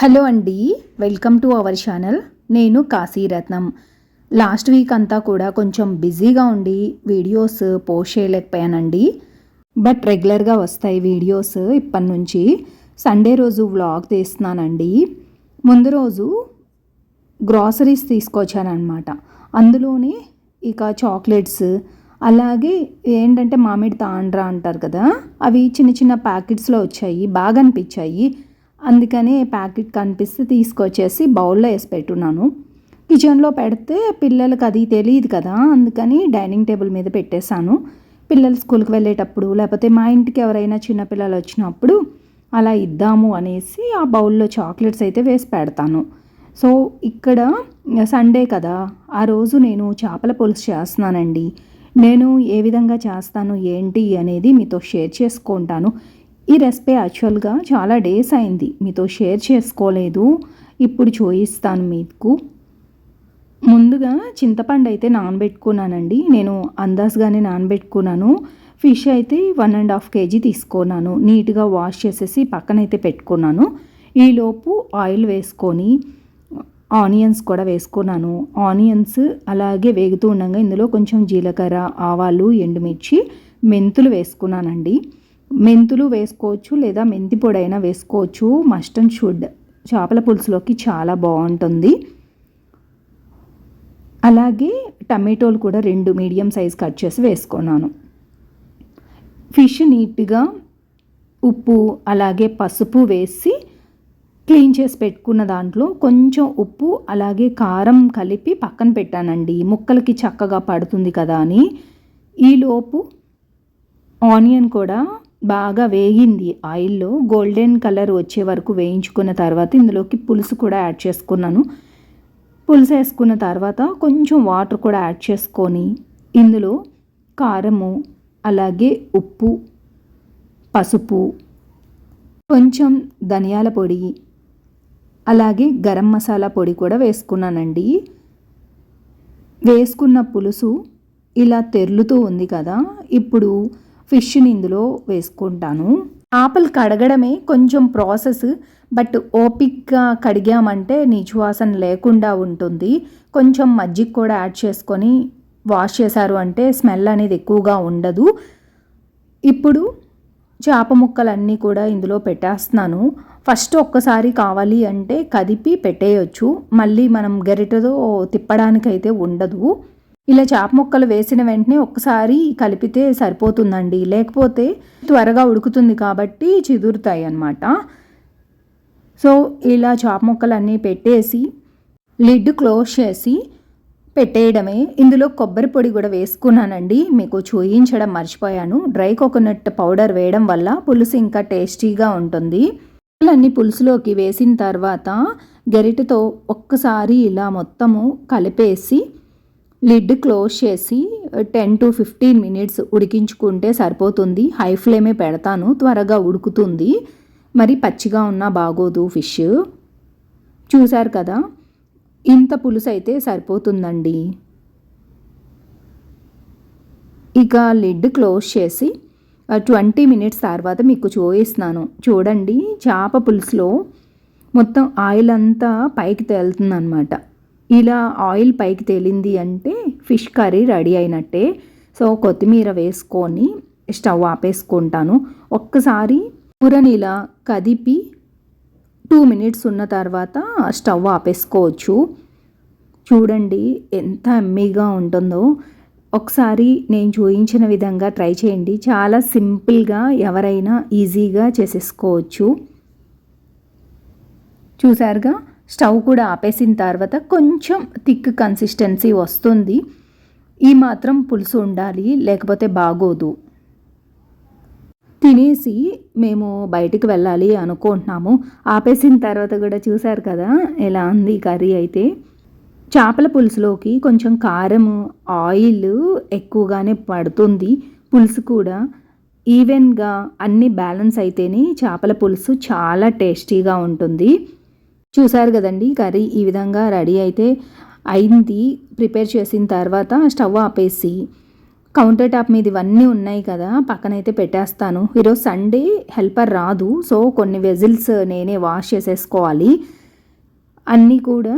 Hello అండి welcome to our channel. నేను కాశీరత్నం last week అంతా కూడా కొంచెం బిజీగా ఉండి వీడియోస్ పోస్ట్ చేయలేకపోయానండి. బట్ రెగ్యులర్గా వస్తాయి వీడియోస్ ఇప్పటి నుంచి. సండే రోజు వ్లాగ్ తీస్తున్నానండి. ముందు రోజు గ్రాసరీస్ తీసుకొచ్చానమాట అందులోనే ఇక చాక్లెట్స్ అలాగే ఏంటంటే మామిడి తాండ్రా అంటారు కదా అవి చిన్న చిన్న ప్యాకెట్స్లో వచ్చాయి బాగా అనిపించాయి. అందుకని ప్యాకెట్ కనిపిస్తే తీసుకొచ్చేసి బౌల్లో వేసి పెట్టున్నాను. కిచెన్లో పెడితే పిల్లలకి అది తెలియదు కదా అందుకని డైనింగ్ టేబుల్ మీద పెట్టేశాను. పిల్లలు స్కూల్కి వెళ్ళేటప్పుడు లేకపోతే మా ఇంటికి ఎవరైనా చిన్నపిల్లలు వచ్చినప్పుడు అలా ఇద్దాము అనేసి ఆ బౌల్లో చాక్లెట్స్ అయితే వేసి పెడతాను. సో ఇక్కడ సండే కదా ఆ రోజు నేను చేపల పులుసు చేస్తున్నానండి. నేను ఏ విధంగా చేస్తాను ఏంటి అనేది మీతో షేర్ చేసుకుంటాను. ఈ రెసిపీ యాక్చువల్గా చాలా డేస్ అయింది. మీతో షేర్ చేసుకోలేదు. ఇప్పుడు చూయిస్తాను మీకు. ముందుగా చింతపండు అయితే నానబెట్టుకున్నానండి. నేను అందాజుగానే నానబెట్టుకున్నాను. ఫిష్ అయితే వన్ అండ్ హాఫ్ కేజీ తీసుకున్నాను. నీట్గా వాష్ చేసేసి పక్కనైతే పెట్టుకున్నాను. ఈలోపు ఆయిల్ వేసుకొని ఆనియన్స్ కూడా వేసుకున్నాను. ఆనియన్స్ అలాగే వేగుతూ ఉండగా ఇందులో కొంచెం జీలకర్ర ఆవాలు ఎండుమిర్చి మెంతులు వేసుకున్నానండి. మెంతులు వేసుకోవచ్చు లేదా మెంతి పొడి అయినా వేసుకోవచ్చు. మస్ట్ అండ్ షుడ్ చేపల పులుసులోకి చాలా బాగుంటుంది. అలాగే టమాటోలు కూడా రెండు మీడియం సైజ్ కట్ చేసి వేసుకున్నాను. ఫిష్ నీట్గా ఉప్పు అలాగే పసుపు వేసి క్లీన్ చేసి పెట్టుకున్న దాంట్లో కొంచెం ఉప్పు అలాగే కారం కలిపి పక్కన పెట్టానండి. ముక్కలకి చక్కగా పడుతుంది కదా అని. ఈలోపు ఆనియన్ కూడా బాగా వేగింది. ఆయిల్లో గోల్డెన్ కలర్ వచ్చే వరకు వేయించుకున్న తర్వాత ఇందులోకి పులుసు కూడా యాడ్ చేసుకున్నాను. పులుసు వేసుకున్న తర్వాత కొంచెం వాటర్ కూడా యాడ్ చేసుకొని ఇందులో కారము అలాగే ఉప్పు పసుపు కొంచెం ధనియాల పొడి అలాగే గరం మసాలా పొడి కూడా వేసుకున్నానండి. వేసుకున్న పులుసు ఇలా తెర్లుతూ ఉంది కదా ఇప్పుడు ఫిష్ని ఇందులో వేసుకుంటాను. చేపలు కడగడమే కొంచెం ప్రాసెస్ బట్ ఓపిక్గా కడిగామంటే నీచు వాసన లేకుండా ఉంటుంది. కొంచెం మజ్జిగ కూడా యాడ్ చేసుకొని వాష్ చేశారు అంటే స్మెల్ అనేది ఎక్కువగా ఉండదు. ఇప్పుడు చేప ముక్కలన్నీ కూడా ఇందులో పెట్టేస్తున్నాను. ఫస్ట్ ఒక్కసారి కావాలి అంటే కదిపి పెట్టేయచ్చు. మళ్ళీ మనం గరిటతో తిప్పడానికైతే ఉండదు. ఇలా చేప ముక్కలు వేసిన వెంటనే ఒక్కసారి కలిపితే సరిపోతుందండి. లేకపోతే త్వరగా ఉడుకుతుంది కాబట్టి చిదురుతాయి అన్నమాట. సో ఇలా చేప ముక్కలు అన్నీ పెట్టేసి లిడ్ క్లోజ్ చేసి పెట్టేయడమే. ఇందులో కొబ్బరి పొడి కూడా వేసుకున్నానండి. మీకు చూయించడం మర్చిపోయాను. డ్రై కోకోనట్ పౌడర్ వేయడం వల్ల పులుసు ఇంకా టేస్టీగా ఉంటుంది. అన్ని పులుసులోకి వేసిన తర్వాత గరిటతో ఒక్కసారి ఇలా మొత్తము కలిపేసి లిడ్ క్లోజ్ చేసి టెన్ టు ఫిఫ్టీన్ మినిట్స్ ఉడికించుకుంటే సరిపోతుంది. హై ఫ్లేమే పెడతాను. త్వరగా ఉడుకుతుంది. మరి పచ్చిగా ఉన్నా బాగోదు ఫిష్. చూశారు కదా? ఇంత పులుసు అయితే సరిపోతుందండి. ఇక లిడ్ క్లోజ్ చేసి ట్వంటీ మినిట్స్ తర్వాత మీకు చూపిస్తున్నాను. చూడండి చేప పులుసులో మొత్తం ఆయిల్ అంతా పైకి తేలుతుంది అనమాట ఇలా ఆయిల్ పైకి తేలింది అంటే ఫిష్ కర్రీ రెడీ అయినట్టే. సో కొత్తిమీర వేసుకొని స్టవ్ ఆపేసుకుంటాను. ఒక్కసారి కూరని ఇలా కదిపి టూ మినిట్స్ ఉన్న తర్వాత స్టవ్ ఆపేసుకోవచ్చు. చూడండి ఎంత ఎమ్మీగా ఉంటుందో. ఒకసారి నేను చూపించిన విధంగా ట్రై చేయండి. చాలా సింపుల్గా ఎవరైనా ఈజీగా చేసేసుకోవచ్చు. చూసారుగా? స్టవ్ కూడా ఆపేసిన తర్వాత కొంచెం థిక్ కన్సిస్టెన్సీ వస్తుంది. ఈ మాత్రం పులుసు ఉండాలి లేకపోతే బాగోదు. తినేసి మేము బయటికి వెళ్ళాలి అనుకుంటున్నాము. ఆపేసిన తర్వాత కూడా చూశారు కదా ఎలా ఉంది కర్రీ అయితే. చేపల పులుసులోకి కొంచెం కారం ఆయిల్ ఎక్కువగానే పడుతుంది పులుసు కూడా. ఈవెన్గా అన్ని బ్యాలెన్స్ అయితేనే చేపల పులుసు చాలా టేస్టీగా ఉంటుంది. చూసారు కదండి కర్రీ ఈ విధంగా రెడీ అయితే అయింది. ప్రిపేర్ చేసిన తర్వాత స్టవ్ ఆపేసి కౌంటర్ టాప్ మీద ఇవన్నీ ఉన్నాయి కదా పక్కనైతే పెట్టేస్తాను. ఈరోజు సండే హెల్పర్ రాదు సో కొన్ని వెజిల్స్ నేనే వాష్ చేసేసుకోవాలి. అన్నీ కూడా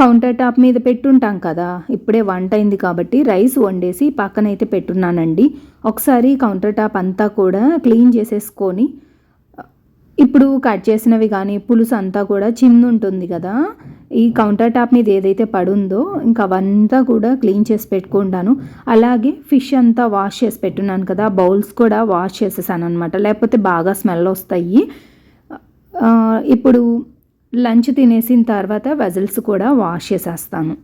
కౌంటర్ టాప్ మీద పెట్టుంటాం కదా ఇప్పుడే వంట అయింది కాబట్టి రైస్ వండేసి పక్కనైతే పెట్టున్నానండి. ఒకసారి కౌంటర్ టాప్ అంతా కూడా క్లీన్ చేసేసుకొని ఇప్పుడు కట్ చేసినవి కానీ పులుసు అంతా కూడా చిన్న ఉంటుంది కదా. ఈ కౌంటర్ టాప్ మీద ఏదైతే పడుందో ఇంకా అవంతా కూడా క్లీన్ చేసి పెట్టుకుంటాను. అలాగే ఫిష్ అంతా వాష్ చేసి పెట్టున్నాను కదా బౌల్స్ కూడా వాష్ చేసేసాను అనమాట లేకపోతే బాగా స్మెల్ వస్తాయి. ఇప్పుడు లంచ్ తినేసిన తర్వాత వెజల్స్ కూడా వాష్ చేసేస్తాను.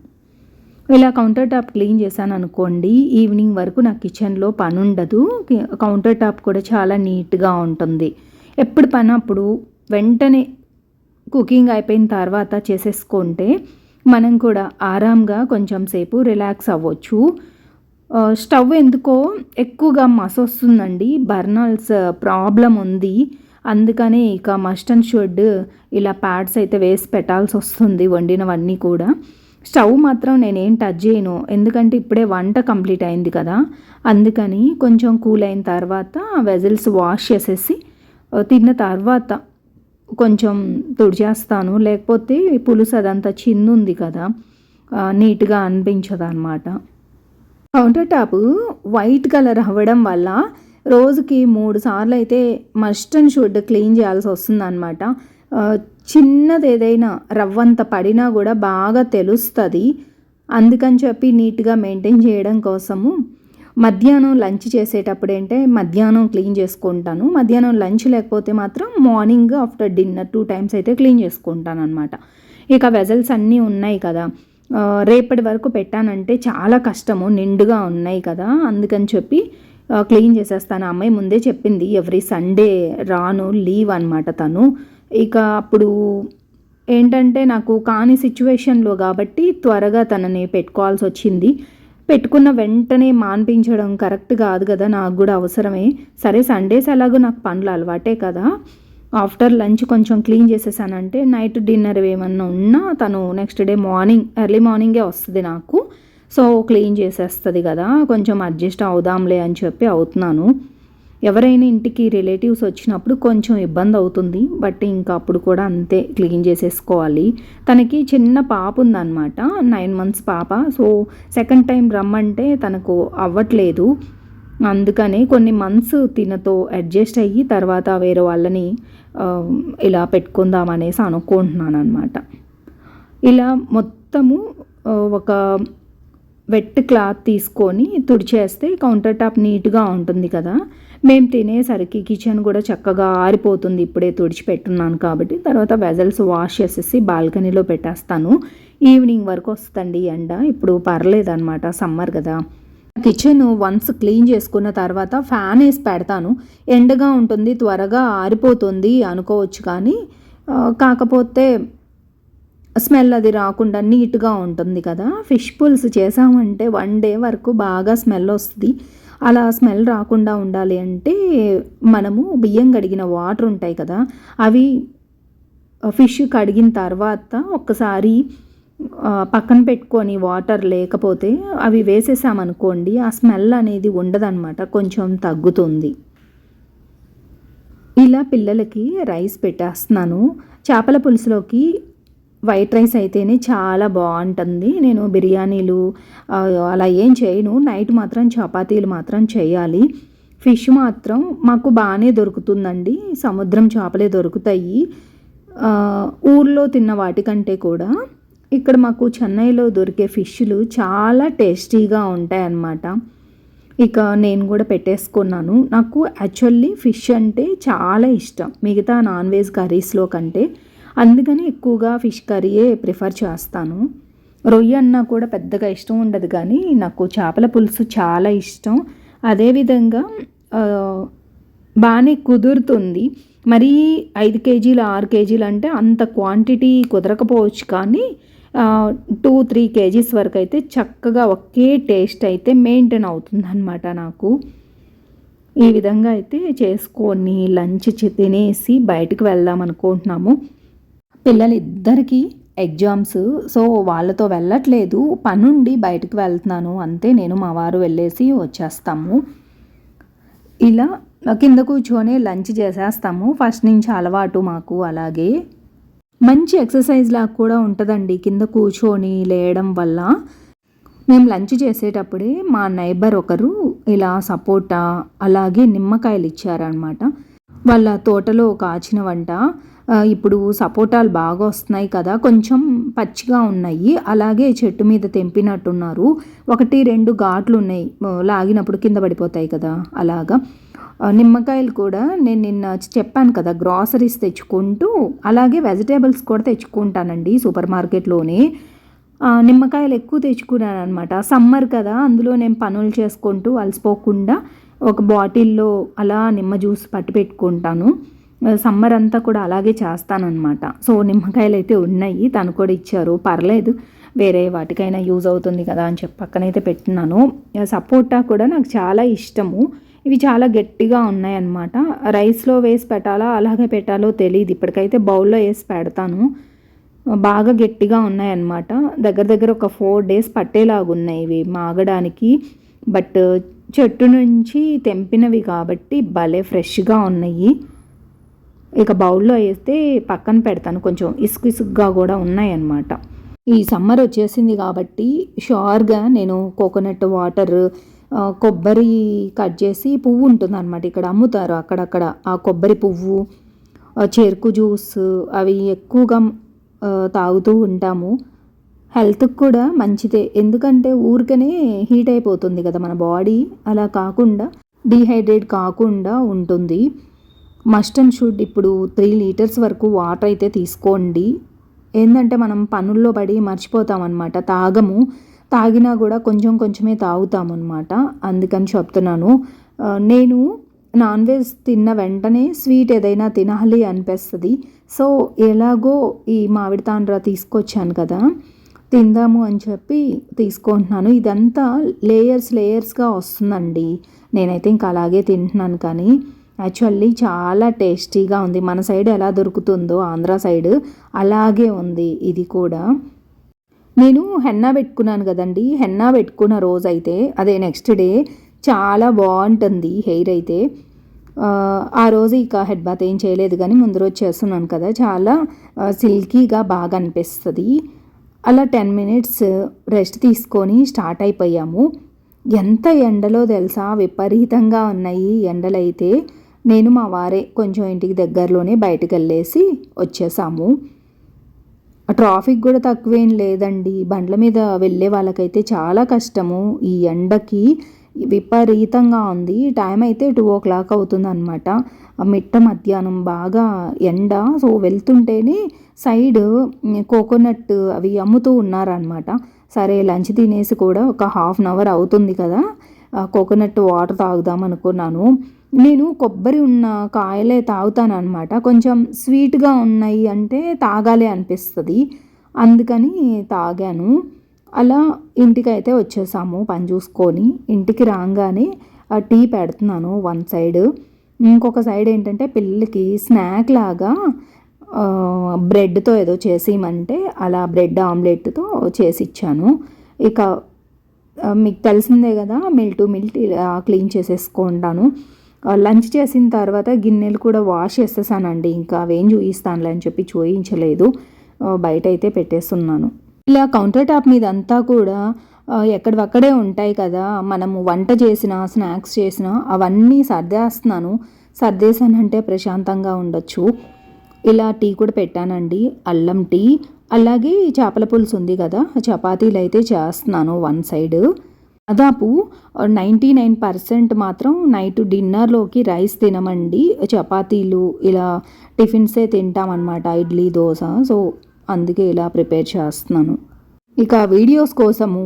ఇలా కౌంటర్ టాప్ క్లీన్ చేశాను అనుకోండి ఈవినింగ్ వరకు నా కిచెన్లో పని ఉండదు కౌంటర్ టాప్ కూడా చాలా నీట్గా ఉంటుంది. ఎప్పుడు పని అప్పుడు వెంటనే కుకింగ్ అయిపోయిన తర్వాత చేసేసుకుంటే మనం కూడా ఆరాంగా కొంచెం సేపు రిలాక్స్ అవ్వచ్చు. స్టవ్ ఎందుకో ఎక్కువగా మస వస్తుందండి. బర్నల్స్ ప్రాబ్లం ఉంది. అందుకనే ఇక మస్ట్ అండ్ షుడ్ ఇలా ప్యాడ్స్ అయితే వేసి పెట్టాల్సి వస్తుంది వండినవన్నీ కూడా. స్టవ్ మాత్రం నేనేం టచ్ చేయను. ఎందుకంటే ఇప్పుడే వంట కంప్లీట్ అయింది కదా. అందుకని కొంచెం కూల్ అయిన తర్వాత వెజిల్స్ వాష్ చేసేసి తిన్న తర్వాత కొంచెం తుడిచేస్తాను. లేకపోతే పులుసు అదంతా చిందుంది కదా నీట్గా అనిపించదు అనమాట కౌంటర్ టాప్ వైట్ కలర్ అవ్వడం వల్ల రోజుకి మూడు సార్లు అయితే మస్ట్ అండ్ షుడ్ క్లీన్ చేయాల్సి వస్తుందన్నమాట. చిన్నది ఏదైనా రవ్వంత పడినా కూడా బాగా తెలుస్తుంది. అందుకని చెప్పి నీట్గా మెయింటైన్ చేయడం కోసము మధ్యాహ్నం లంచ్ చేసేటప్పుడు ఏంటంటే మధ్యాహ్నం క్లీన్ చేసుకుంటాను. మధ్యాహ్నం లంచ్ లేకపోతే మాత్రం morning after dinner two times అయితే క్లీన్ చేసుకుంటాను అనమాట ఇక వెజల్స్ అన్నీ ఉన్నాయి కదా. రేపటి వరకు పెట్టానంటే చాలా కష్టము నిండుగా ఉన్నాయి కదా. అందుకని చెప్పి క్లీన్ చేసేస్తాను. అమ్మాయి ముందే చెప్పింది ఎవ్రీ సండే రాను లీవ్ అనమాట తను. ఇక అప్పుడు ఏంటంటే నాకు కాని సిచ్యువేషన్లో కాబట్టి త్వరగా తనని పెట్టుకోవాల్సి వచ్చింది. పెట్టుకున్న వెంటనే మాన్పించడం కరెక్ట్ కాదు కదా నాకు కూడా అవసరమే. సరే సండేస్ ఎలాగో నాకు పనులు అలవాటే కదా. ఆఫ్టర్ లంచ్ కొంచెం క్లీన్ చేసేసానంటే నైట్ డిన్నర్ ఏమన్నా ఉన్నా తను నెక్స్ట్ డే మార్నింగ్ ఎర్లీ మార్నింగే వస్తుంది నాకు. సో క్లీన్ చేసేస్తుంది కదా కొంచెం అడ్జస్ట్ అవుదాంలే అని చెప్పి అవుతున్నాను. ఎవరైనా ఇంటికి రిలేటివ్స్ వచ్చినప్పుడు కొంచెం ఇబ్బంది అవుతుంది బట్ ఇంకా అప్పుడు కూడా అంతే క్లీన్ చేసేసుకోవాలి. తనకి చిన్న పాప ఉందన్నమాట నైన్ మంత్స్ పాప. సో సెకండ్ టైం రమ్మంటే తనకు అవ్వట్లేదు. అందుకని కొన్ని మంత్స్ తినతో అడ్జస్ట్ అయ్యి తర్వాత వేరే వాళ్ళని ఇలా పెట్టుకుందాం అనేసి అనుకుంటున్నాను అనమాట ఇలా మొత్తము ఒక వెట్ క్లాత్ తీసుకొని తుడిచేస్తే కౌంటర్ టాప్ నీట్గా ఉంటుంది కదా. మేము తినేసరికి కిచెన్ కూడా చక్కగా ఆరిపోతుంది. ఇప్పుడే తుడిచిపెట్టున్నాను కాబట్టి. తర్వాత వెజల్స్ వాష్ చేసేసి బాల్కనీలో పెట్టేస్తాను. ఈవినింగ్ వరకు వస్తుంది ఎండ. ఇప్పుడు పర్లేదన్నమాట. సమ్మర్ కదా. కిచెన్ వన్స్ క్లీన్ చేసుకున్న తర్వాత ఫ్యాన్ వేసి పెడతాను. ఎండగా ఉంటుంది త్వరగా ఆరిపోతుంది అనుకోవచ్చు కానీ కాకపోతే స్మెల్ అది రాకుండా నీట్గా ఉంటుంది కదా. ఫిష్ పుల్స్ చేసామంటే వన్ డే వరకు బాగా స్మెల్ వస్తుంది. అలా స్మెల్ రాకుండా ఉండాలి అంటే మనము బియ్యం కడిగిన వాటర్ ఉంటాయి కదా. అవి ఫిష్ కడిగిన తర్వాత ఒక్కసారి పక్కన పెట్టుకొని వాటర్ లేకపోతే అవి వేసేసామనుకోండి ఆ స్మెల్ అనేది ఉండదన్నమాట. కొంచెం తగ్గుతుంది. ఇలా పిల్లలకి రైస్ పెట్టేస్తున్నాను. చేపల పులుసులోకి వైట్ రైస్ అయితేనే చాలా బాగుంటుంది. నేను బిర్యానీలు అలా ఏం చేయను. నైట్ మాత్రం చపాతీలు మాత్రం చేయాలి. ఫిష్ మాత్రం మాకు బాగానే దొరుకుతుందండి. సముద్రం చేపలే దొరుకుతాయి. ఊర్లో తిన్న వాటికంటే కూడా ఇక్కడ మాకు చెన్నైలో దొరికే ఫిష్లు చాలా టేస్టీగా ఉంటాయి అన్నమాట ఇక నేను కూడా పెట్టేసుకున్నాను. నాకు యాక్చువల్లీ ఫిష్ అంటే చాలా ఇష్టం. మిగతా నాన్ వెజ్ కర్రీస్లో కంటే అందుకని ఎక్కువగా ఫిష్ కర్రీయే ప్రిఫర్ చేస్తాను. రొయ్య అన్నా కూడా పెద్దగా ఇష్టం ఉండదు కానీ నాకు చేపల పులుసు చాలా ఇష్టం. అదేవిధంగా బాగానే కుదురుతుంది. మరీ ఐదు కేజీలు ఆరు కేజీలు అంటే అంత క్వాంటిటీ కుదరకపోవచ్చు కానీ టూ త్రీ కేజీస్ వరకు అయితే చక్కగా ఒకే టేస్ట్ అయితే మెయింటైన్ అవుతుంది అనమాట నాకు. ఈ విధంగా అయితే చేసుకొని లంచ్ తినేసి బయటకు వెళ్దాం అనుకుంటున్నాము. పిల్లలిద్దరికీ ఎగ్జామ్స్. సో వాళ్ళతో వెళ్ళట్లేదు. పనుండి బయటకు వెళ్తున్నాను. అంతే నేను మా వారు వెళ్ళేసి వచ్చేస్తాము. ఇలా కింద కూర్చొని లంచ్ చేసేస్తాము. ఫస్ట్ నుంచి అలవాటు మాకు అలాగే. మంచి ఎక్సర్సైజ్ లాగా కూడా ఉంటుందండి కింద కూర్చొని లేయడం వల్ల. మేము లంచ్ చేసేటప్పుడే మా నైబర్ ఒకరు ఇలా సపోటా అలాగే నిమ్మకాయలు ఇచ్చారనమాట వాళ్ళ తోటలో కాచిన వంట. ఇప్పుడు సపోటాలు బాగా వస్తున్నాయి కదా కొంచెం పచ్చిగా ఉన్నాయి. అలాగే చెట్టు మీద తెంపినట్టున్నారు. ఒకటి రెండు ఘాట్లు ఉన్నాయి. లాగినప్పుడు కింద పడిపోతాయి కదా అలాగా. నిమ్మకాయలు కూడా నేను నిన్న చెప్పాను కదా గ్రాసరీస్ తెచ్చుకుంటూ అలాగే వెజిటేబుల్స్ కూడా తెచ్చుకుంటానండి సూపర్ మార్కెట్లోనే. నిమ్మకాయలు ఎక్కువ తెచ్చుకున్నాను అనమాట సమ్మర్ కదా అందులో నేను పనులు చేసుకుంటూ అలసిపోకుండా ఒక బాటిల్లో అలా నిమ్మ జ్యూస్ పట్టి పెట్టుకుంటాను. సమ్మర్ అంతా కూడా అలాగే చేస్తానన్నమాట. సో నిమ్మకాయలు అయితే ఉన్నాయి. తను కూడా ఇచ్చారు. పర్లేదు. వేరే వాటికైనా యూజ్ అవుతుంది కదా అని చెప్పి పక్కనైతే పెట్టినాను సపోటా కూడా నాకు చాలా ఇష్టము. ఇవి చాలా గట్టిగా ఉన్నాయన్నమాట. రైస్లో వేసి పెట్టాలా? అలాగే పెట్టాలో తెలియదు ఇప్పటికైతే బౌల్లో వేసి పెడతాను. బాగా గట్టిగా ఉన్నాయన్నమాట. దగ్గర దగ్గర ఒక ఫోర్ డేస్ పట్టేలాగా ఉన్నాయి ఇవి మాగడానికి. బట్ చెట్టు నుంచి తెంపినవి కాబట్టి భలే ఫ్రెష్గా ఉన్నాయి. ఇక బౌల్లో వేస్తే పక్కన పెడతాను. కొంచెం ఇసుకు ఇసుగ్గా కూడా ఉన్నాయన్నమాట. ఈ సమ్మర్ వచ్చేసింది కాబట్టి షోర్గా నేను కోకోనట్ వాటర్ కొబ్బరి కట్ చేసి పువ్వు ఉంటుంది అనమాట ఇక్కడ అమ్ముతారు అక్కడక్కడ. ఆ కొబ్బరి పువ్వు చెరుకు జ్యూస్ అవి ఎక్కువగా తాగుతూ ఉంటాము. హెల్త్కి కూడా మంచిదే. ఎందుకంటే ఊరికనే హీట్ అయిపోతుంది కదా మన బాడీ. అలా కాకుండా డీహైడ్రేట్ కాకుండా ఉంటుంది. మస్ట్ అండ్ షుడ్ ఇప్పుడు త్రీ లీటర్స్ వరకు వాటర్ అయితే తీసుకోండి. ఏంటంటే మనం పనుల్లో పడి మర్చిపోతామన్నమాట. తాగము. తాగినా కూడా కొంచెం కొంచెమే తాగుతామన్నమాట. అందుకని చెప్తున్నాను. నేను నాన్ వెజ్ తిన్న వెంటనే స్వీట్ ఏదైనా తినాలి అనిపిస్తుంది. సో ఎలాగో ఈ మామిడి తాండ్ర తీసుకొచ్చాను కదా తిందాము అని చెప్పి తీసుకుంటున్నాను. ఇదంతా లేయర్స్ లేయర్స్గా వస్తుందండి. నేనైతే ఇంకా అలాగే తింటున్నాను కానీ యాక్చువల్లీ చాలా టేస్టీగా ఉంది. మన సైడ్ ఎలా దొరుకుతుందో ఆంధ్ర సైడ్ అలాగే ఉంది ఇది కూడా. నేను హెన్నా పెట్టుకున్నాను కదండి. హెన్నా పెట్టుకున్న రోజు అయితే అదే నెక్స్ట్ డే చాలా బాగుంటుంది హెయిర్ అయితే. ఆ, ఆ రోజు ఇక హెడ్ బాత్ ఏం చేయలేదు కానీ ముందు రోజు చేస్తున్నాను కదా. చాలా సిల్కీగా బాగా అనిపిస్తుంది. అలా టెన్ మినిట్స్ రెస్ట్ తీసుకొని స్టార్ట్ అయిపోయాము. ఎంత ఎండలో తెలుసా? విపరీతంగా ఉన్నాయి ఎండలైతే. నేను మా వారే కొంచెం ఇంటికి దగ్గరలోనే బయటకు వెళ్ళేసి వచ్చేసాము. ట్రాఫిక్ కూడా తక్కువేం లేదండి. బండ్ల మీద వెళ్ళే వాళ్ళకైతే చాలా కష్టము. ఈ ఎండకి విపరీతంగా ఉంది. టైం అయితే టూ ఓ క్లాక్ అవుతుంది అనమాట మిట్ట మధ్యాహ్నం బాగా ఎండ. సో వెళ్తుంటేనే సైడ్ కోకోనట్ అవి అమ్ముతూ ఉన్నారనమాట సరే లంచ్ తినేసి కూడా ఒక హాఫ్ అన్ అవర్ అవుతుంది కదా. ఆ కోకోనట్ వాటర్ తాగుదాం అనుకున్నాను. నేను కొబ్బరి ఉన్న కాయలే తాగుతాను అనమాట కొంచెం స్వీట్గా ఉన్నాయి అంటే తాగాలి అనిపిస్తుంది. అందుకని తాగాను. అలా ఇంటికైతే వచ్చేసాము పని చూసుకొని. ఇంటికి రాగానే ఆ టీ పెడుతున్నాను వన్ సైడ్. ఇంకొక సైడ్ ఏంటంటే పిల్లలకి స్నాక్ లాగా బ్రెడ్తో ఏదో చేసేయమంటే అలా బ్రెడ్ ఆమ్లెట్తో చేసి ఇచ్చాను ఇక మీకు తెలిసిందే కదా మిల్ టు మిల్ క్లీన్ చేసేసుకుంటాను. లంచ్ చేసిన తర్వాత గిన్నెలు కూడా వాష్ చేసేసానండి. ఇంకా అవేం చూపిస్తానులే అని చెప్పి చూయించలేదు. బయట అయితే పెట్టేస్తున్నాను. ఇలా కౌంటర్ టాప్ మీద అంతా కూడా ఎక్కడవక్కడే ఉంటాయి కదా మనము వంట చేసిన స్నాక్స్ చేసిన అవన్నీ సర్దేస్తున్నాను. సర్దేశానంటే ప్రశాంతంగా ఉండొచ్చు. ఇలా టీ కూడా పెట్టానండి. అల్లం టీ. అలాగే చేపల పులుసు ఉంది కదా చపాతీలు అయితే చేస్తున్నాను వన్ సైడ్. దాదాపు నైంటీ నైన్ పర్సెంట్ మాత్రం నైట్ డిన్నర్లోకి రైస్ తినమండి. చపాతీలు ఇలా టిఫిన్సే తింటామన్నమాట ఇడ్లీ దోశ. సో అందుకే ఇలా ప్రిపేర్ చేస్తున్నాను. ఇక వీడియోస్ కోసము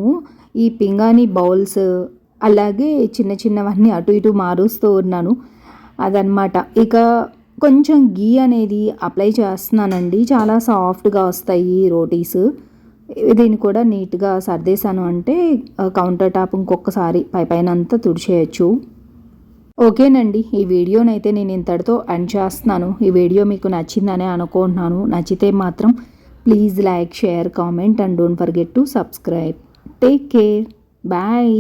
ఈ పింగాణి బౌల్స్ అలాగే చిన్న చిన్నవన్నీ అటు ఇటు మారుస్తూ ఉన్నాను. అదనమాట ఇక కొంచెం గీ అనేది అప్లై చేస్తున్నానండి. చాలా సాఫ్ట్గా వస్తాయి రోటీస్. దీన్ని కూడా నీట్గా సర్దేశాను అంటే కౌంటర్ టాప్ ఇంకొకసారి పై పైన అంతా తుడిచేయచ్చు. ఓకేనండి ఈ వీడియోనైతే నేను ఇంతటితో ఎండ్ చేస్తున్నాను. ఈ వీడియో మీకు నచ్చిందని అనుకుంటున్నాను. నచ్చితే మాత్రం please like share comment and don't forget to subscribe take care bye